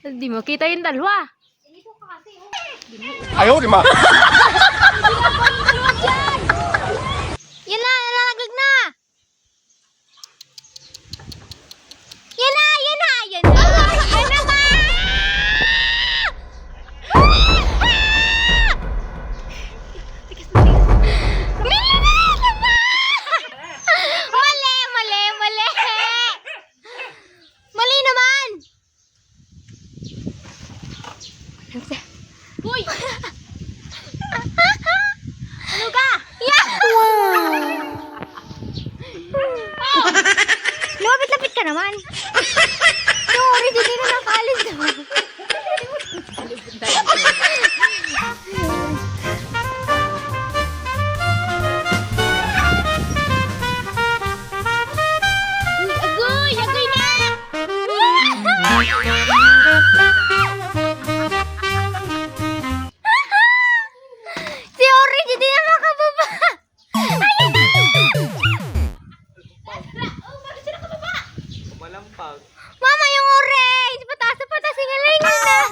Hindi mo kita yung dalawa. Ayaw, di ma. Uy! ano ka? Yeah! Lumapit-lapit ka naman. Yung original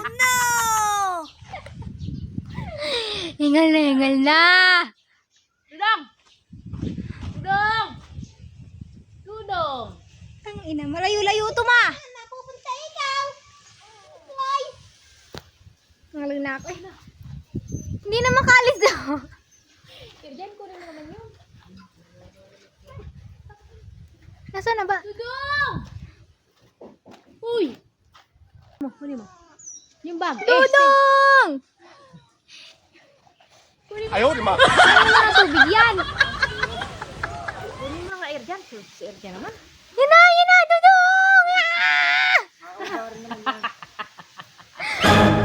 no! hingal na, hingal na! Dudong! Dudong! Dudong! Ang ina, malayo-layo to, ma! Napupunta ikaw! Why? Ngalang na ako eh. Hindi na makalis daw. Diyan ko rin naman yun. Nasaan na ba? Dudong! Uy! Mo, huli mo. Yung bag. Eh, Dudong! Ayaw, di ma. Ano na tubig yan? Kunin mo nga air dyan. Si air dyan naman. Yan na, yan na, Dudong! Ah!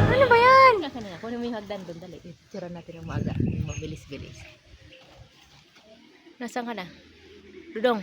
ano ba yan? Kunin ka na. Kunin mo yung hagdan doon. Dali. Tira natin ang maaga. Yung Mabilis-bilis. Nasaan ka na? Dudong.